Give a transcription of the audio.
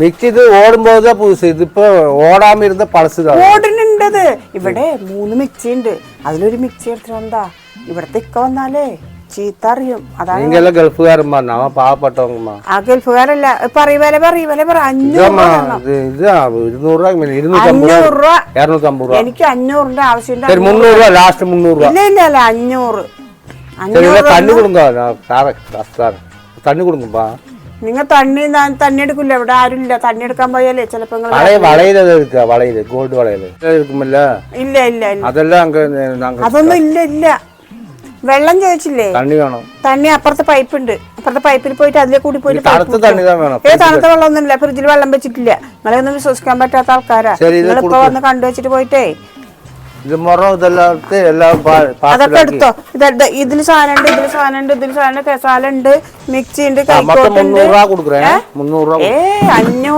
Mix ഇത് ഓടുമ്പോ പുതുസ്. ഇതിപ്പോ ഓടാമിരുന്ന പഴസുതാണ് ഓടുന്നുണ്ടത്. ഇവിടെ മൂന്ന് മിക്സി ഉണ്ട് അതിലൊരു മിക്സി എടുത്തിട്ട് എന്താ ഇവിടത്തെ ഇക്ക വന്നാലേ ചീത്ത അറിയും. അതാണ് ആ ഗൾഫുകാരല്ല. പറയ വില പറയ എനിക്ക് അഞ്ഞൂറിന്റെ ആവശ്യമുണ്ട്. രൂപ ലാസ്റ്റ് മുന്നൂറ് രൂപ. അഞ്ഞൂറ്. തണ്ണി കൊടുക്കാം തണ്ണി നിങ്ങൾ തണ്ണി തണ്ണി എടുക്കില്ല. ഇവിടെ ആരും ഇല്ല. തണ്ണി എടുക്കാൻ പോയാലേ ചിലപ്പോ എടുക്കുക. ഗോൾഡ് എടുക്കുമല്ല ഇല്ല. ഇല്ല അതെല്ലാം അതൊന്നും ഇല്ല ഇല്ല. വെള്ളം ചോദിച്ചില്ലേ? തണ്ണി തണ്ണി അപ്പുറത്തെ പൈപ്പ് ഉണ്ട്. അപ്പുറത്തെ പൈപ്പിൽ പോയിട്ട് അതിലെ കൂടി പോയിട്ട് തണുത്ത തണ്ണി വേണം. ഇല്ല ഫ്രിഡ്ജിൽ വെള്ളം വെച്ചിട്ടില്ല. നിങ്ങളെ ഒന്നും വിശ്വസിക്കാൻ പറ്റാത്ത ആൾക്കാരാ. നിങ്ങളിപ്പോ വന്ന് കണ്ടുവച്ചിട്ട് പോയിട്ടേ. ഇത് മുറം ഇതെല്ലാം എടുത്ത് എല്ലാം അതൊക്കെ. എടുത്തോ. ഇത് ഇതിൽ സാധനം ഉണ്ട് ഇതിൽ സാധനം ഉണ്ട് ഇതിൽ സാധനം കസാല ഉണ്ട് മിക്സി ഉണ്ട് ആ, മൊത്തം കൈക്കോട്ടുണ്ട്. മുന്നൂറ് രൂപ കൊടുക്കുறேன் മുന്നൂറ് രൂപ ഏ അഞ്ഞൂറ്